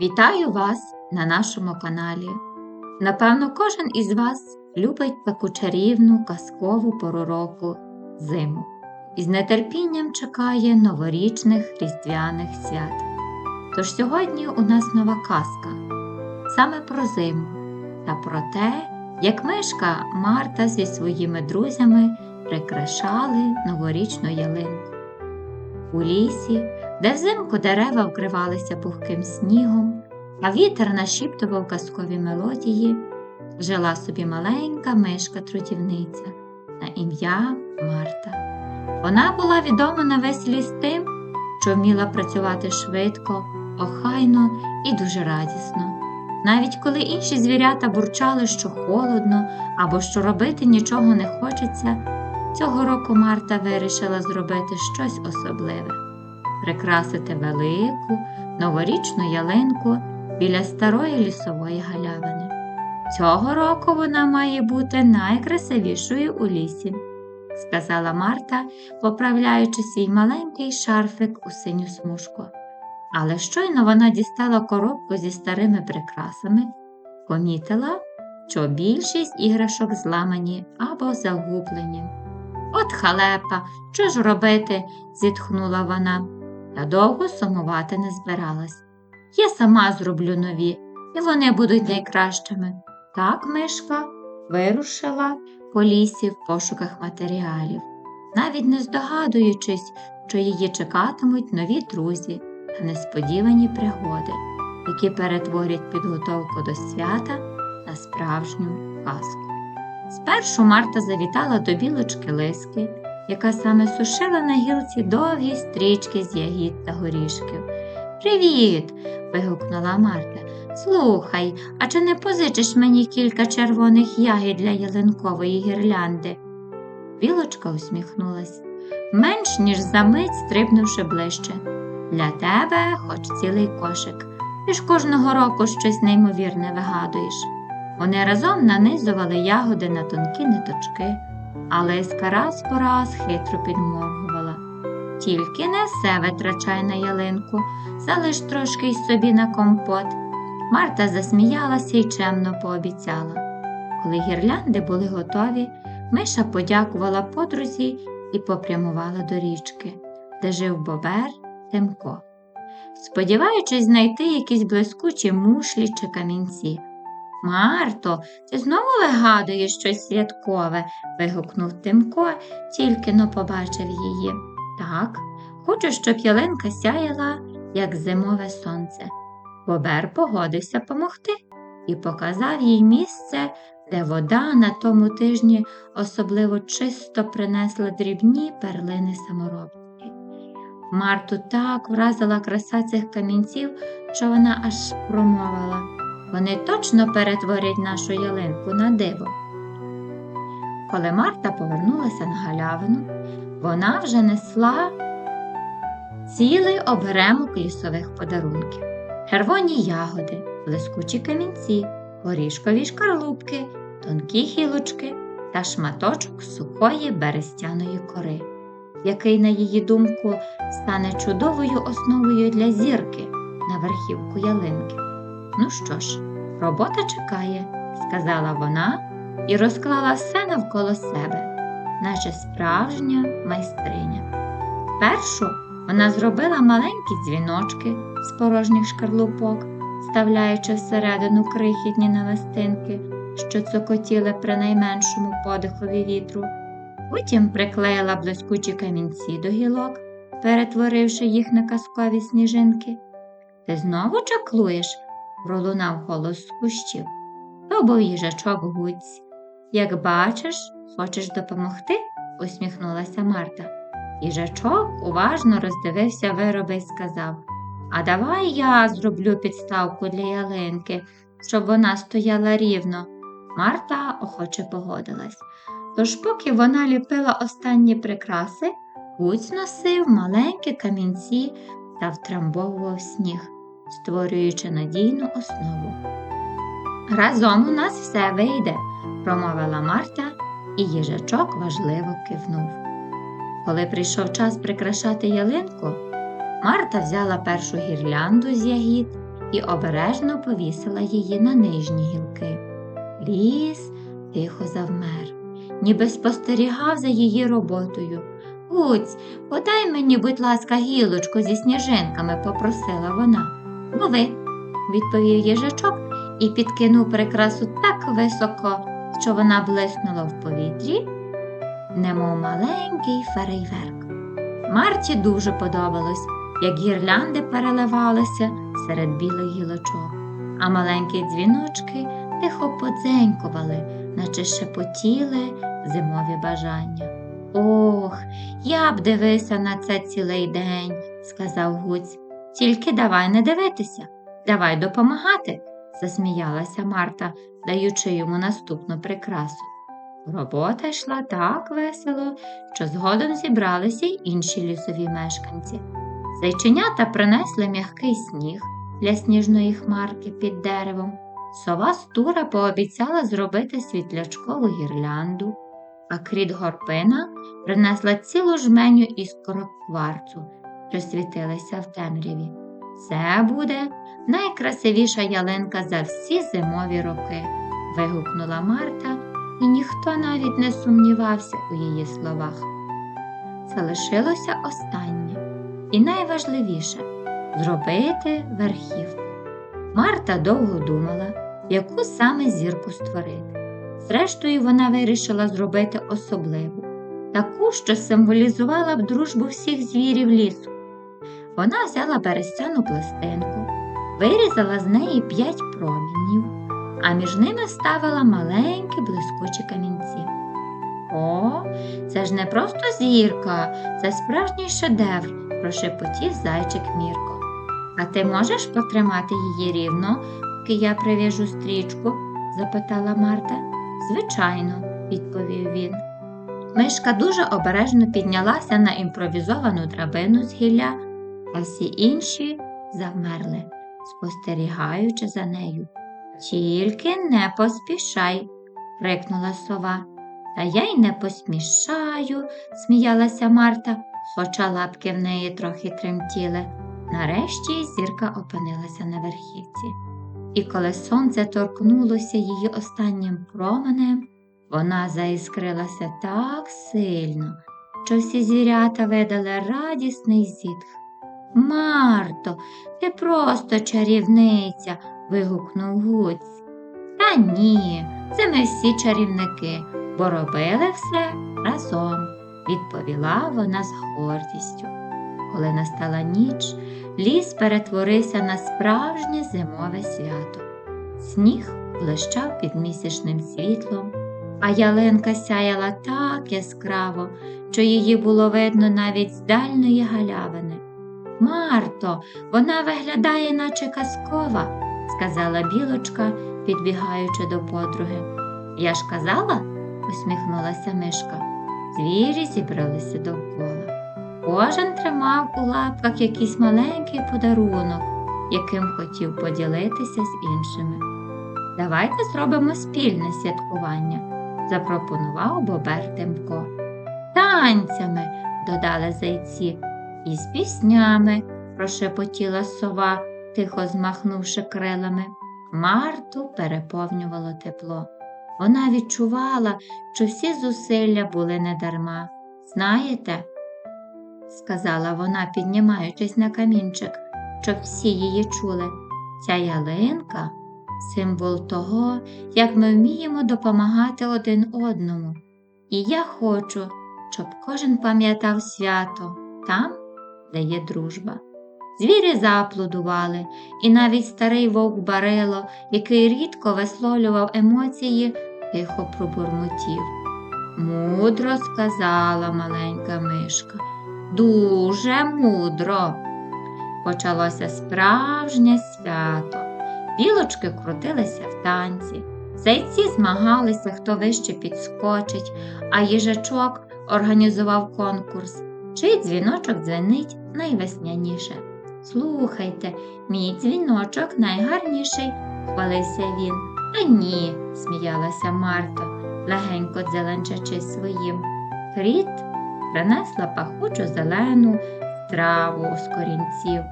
Вітаю вас на нашому каналі. Напевно, кожен із вас любить таку чарівну казкову пору року зиму і з нетерпінням чекає новорічних різдвяних свят. Тож сьогодні у нас нова казка саме про зиму та про те, як мишка Марта зі своїми друзями прикрашали новорічну ялинку. У лісі, де взимку дерева вкривалися пухким снігом, а вітер нашіптував казкові мелодії, жила собі маленька мишка-трудівниця на ім'я Марта. Вона була відома на весь ліс тим, що вміла працювати швидко, охайно і дуже радісно. Навіть коли інші звірята бурчали, що холодно або що робити нічого не хочеться, цього року Марта вирішила зробити щось особливе прикрасити велику новорічну ялинку біля старої лісової галявини. Цього року вона має бути найкрасивішою у лісі, сказала Марта, поправляючи свій маленький шарфик у синю смужку. Але щойно вона дістала коробку зі старими прикрасами, помітила, що більшість іграшок зламані або загублені. От халепа, що ж робити? зітхнула вона, та довго сумувати не збиралась. Я сама зроблю нові, і вони будуть найкращими. Так мишка вирушила по лісі в пошуках матеріалів, навіть не здогадуючись, що її чекатимуть нові друзі та несподівані пригоди, які перетворять підготовку до свята на справжню казку. Спершу Марта завітала до білочки Лиски, яка саме сушила на гілці довгі стрічки з ягід та горішків. Привіт! вигукнула Марта. Слухай, а чи не позичиш мені кілька червоних ягід для ялинкової гірлянди? Білочка усміхнулась, менш ніж за мить стрибнувши ближче. Для тебе хоч цілий кошик. Ти ж кожного року щось неймовірне вигадуєш. Вони разом нанизували ягоди на тонкі ниточки, а раз по раз хитро підморгувала. Тільки не все витрачай на ялинку, залиш трошки й собі на компот. Марта засміялася і чемно пообіцяла. Коли гірлянди були готові, Миша подякувала подрузі і попрямувала до річки, де жив бобер Тимко, сподіваючись знайти якісь блискучі мушлі чи камінці. Марто, ти знову вигадуєш щось святкове, вигукнув Тимко, тільки но побачив її. Так, хочу, щоб ялинка сяяла, як зимове сонце. Бобер погодився помогти і показав їй місце, де вода на тому тижні особливо чисто принесла дрібні перлини саморобки. Марту так вразила краса цих камінців, що вона аж промовила. Вони точно перетворять нашу ялинку на диво. Коли Марта повернулася на галявину, вона вже несла цілий оберемок лісових подарунків, червоні ягоди, блискучі камінці, горішкові шкарлупки, тонкі гілочки та шматочок сухої берестяної кори, який, на її думку, стане чудовою основою для зірки на верхівку ялинки. Ну що ж, робота чекає, сказала вона і розклала все навколо себе, наче справжня майстриня. Першу вона зробила маленькі дзвіночки з порожніх шкарлупок, вставляючи всередину крихітні намистинки, що цокотіли при найменшому подихові вітру. Потім приклеїла блискучі камінці до гілок, перетворивши їх на казкові сніжинки. Ти знову чаклуєш? Пролунав голос з кущів. То був їжачок Гуць. Як бачиш, хочеш допомогти? усміхнулася Марта. Їжачок уважно роздивився вироби і сказав А давай я зроблю підставку для ялинки, щоб вона стояла рівно. Марта охоче погодилась. Тож, поки вона ліпила останні прикраси, Гуць носив маленькі камінці та втрамбовував сніг створюючи надійну основу. Разом у нас все вийде, промовила Марта, і їжачок важливо кивнув. Коли прийшов час прикрашати ялинку, Марта взяла першу гірлянду з ягід і обережно повісила її на нижні гілки. Ліс тихо завмер, ніби спостерігав за її роботою. Гуць, подай мені, будь ласка, гілочку зі сніжинками, попросила вона. Лови, відповів їжачок і підкинув прикрасу так високо, що вона блиснула в повітрі, немов маленький фейерверк. Марті дуже подобалось, як гірлянди переливалися серед білих гілочок, а маленькі дзвіночки тихо подзенькували, наче шепотіли зимові бажання. Ох, я б дивився на це цілий день, сказав Гуць. Тільки давай не дивитися, давай допомагати, засміялася Марта, даючи йому наступну прикрасу. Робота йшла так весело, що згодом зібралися й інші лісові мешканці. Зайченята принесли м'який сніг для сніжної хмарки під деревом. Сова Стура пообіцяла зробити світлячкову гірлянду, а кріт горпина принесла цілу жменю іскорок кварцу, що в темряві. Це буде найкрасивіша ялинка за всі зимові роки, вигукнула Марта, і ніхто навіть не сумнівався у її словах. Залишилося останнє і найважливіше зробити верхівку. Марта довго думала, яку саме зірку створити. Зрештою, вона вирішила зробити особливу, таку, що символізувала б дружбу всіх звірів лісу. Вона взяла берестяну пластинку, вирізала з неї п'ять промінів, а між ними вставила маленькі блискучі камінці. О, це ж не просто зірка, це справжній шедевр, прошепотів зайчик Мірко. А ти можеш потримати її рівно, поки я прив'яжу стрічку? запитала Марта. Звичайно, відповів він. Мишка дуже обережно піднялася на імпровізовану драбину з гілля, а всі інші завмерли, спостерігаючи за нею. Тільки не поспішай, крикнула сова. Та я й не посмішаю, сміялася Марта, хоча лапки в неї трохи тремтіли. Нарешті зірка опинилася на верхівці. І коли сонце торкнулося її останнім променем, вона заіскрилася так сильно, що всі звірята видали радісний зітх. Марто, ти просто чарівниця. вигукнув Гуць. Та ні, це ми всі чарівники, бо робили все разом, відповіла вона з гордістю. Коли настала ніч, ліс перетворився на справжнє зимове свято. Сніг блищав під місячним світлом, а ялинка сяяла так яскраво, що її було видно навіть з дальної галявини. Марто, вона виглядає, наче казкова, сказала білочка, підбігаючи до подруги. Я ж казала, усміхнулася мишка. Звірі зібралися довкола. Кожен тримав у лапках якийсь маленький подарунок, яким хотів поділитися з іншими. Давайте зробимо спільне святкування, запропонував Бобер Тимко. Танцями, додали зайці, і з піснями, прошепотіла сова, тихо змахнувши крилами. Марту переповнювало тепло. Вона відчувала, що всі зусилля були недарма. Знаєте, сказала вона, піднімаючись на камінчик, щоб всі її чули. Ця ялинка символ того, як ми вміємо допомагати один одному. І я хочу, щоб кожен пам'ятав свято там, де є дружба. Звірі зааплодували, і навіть старий вовк Барило, який рідко висловлював емоції, тихо пробурмотів. Мудро сказала маленька мишка дуже мудро. Почалося справжнє свято. Білочки крутилися в танці, зайці змагалися, хто вище підскочить, а їжачок організував конкурс, чий дзвіночок дзвенить найвесняніше. Слухайте, мій дзвіночок найгарніший, хвалився він. А ні, сміялася Марта, легенько дзеленчачи своїм. Кріт принесла пахучу зелену траву з корінців,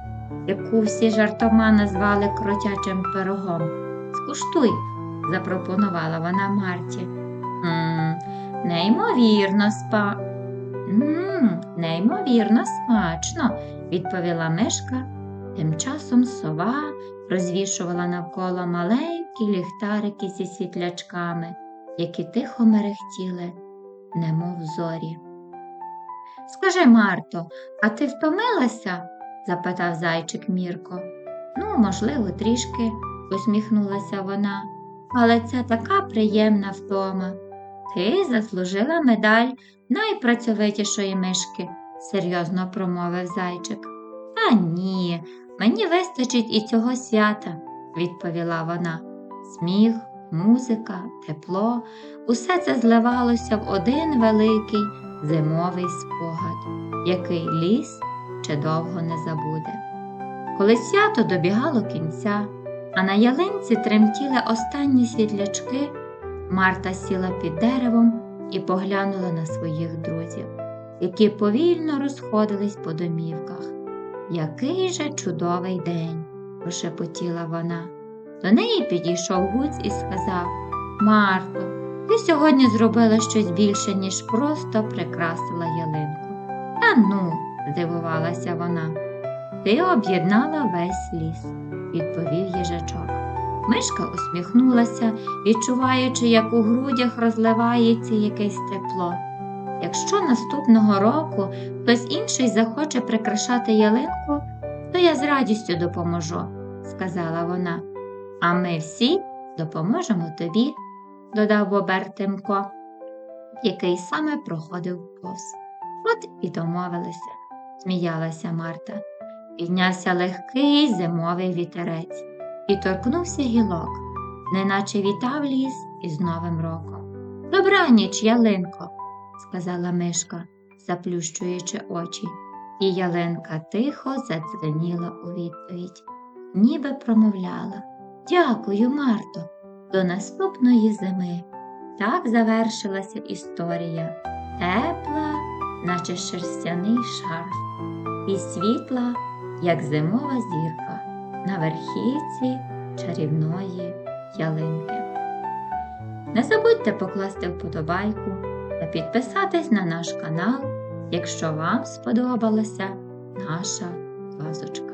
яку всі жартома назвали кротячим пирогом. Скуштуй, запропонувала вона Марті. «М, неймовірно спа. «М, неймовірно смачно, відповіла мишка. Тим часом сова розвішувала навколо маленькі ліхтарики зі світлячками, які тихо мерехтіли, немов зорі. Скажи, Марто, а ти втомилася? запитав зайчик Мірко. Ну, можливо, трішки, усміхнулася вона, але це така приємна втома. Ти заслужила медаль найпрацьовитішої мишки, серйозно промовив зайчик. Та ні, мені вистачить і цього свята, відповіла вона. Сміх, музика, тепло, усе це зливалося в один великий зимовий спогад, який ліс ще довго не забуде. Коли свято добігало кінця, а на ялинці тремтіли останні світлячки, Марта сіла під деревом і поглянула на своїх друзів, які повільно розходились по домівках. Який же чудовий день, прошепотіла вона. До неї підійшов гуць і сказав Марто, ти сьогодні зробила щось більше, ніж просто прикрасила ялинку. Та ну, здивувалася вона. Ти об'єднала весь ліс, відповів їжачок. Мишка усміхнулася, відчуваючи, як у грудях розливається якесь тепло. Якщо наступного року хтось інший захоче прикрашати ялинку, то я з радістю допоможу, сказала вона. А ми всі допоможемо тобі, додав Бобер Тимко, який саме проходив повз. От і домовилися, сміялася Марта. Піднявся легкий зимовий вітерець і торкнувся гілок, неначе вітав ліс із Новим роком. Добраніч, ялинко, сказала мишка, заплющуючи очі, і ялинка тихо задзвеніла у відповідь, ніби промовляла. Дякую, Марто, до наступної зими. Так завершилася історія, тепла, наче шерстяний шарф, і світла, як зимова зірка на верхівці чарівної ялинки. Не забудьте покласти вподобайку та підписатись на наш канал, якщо вам сподобалася наша казочка.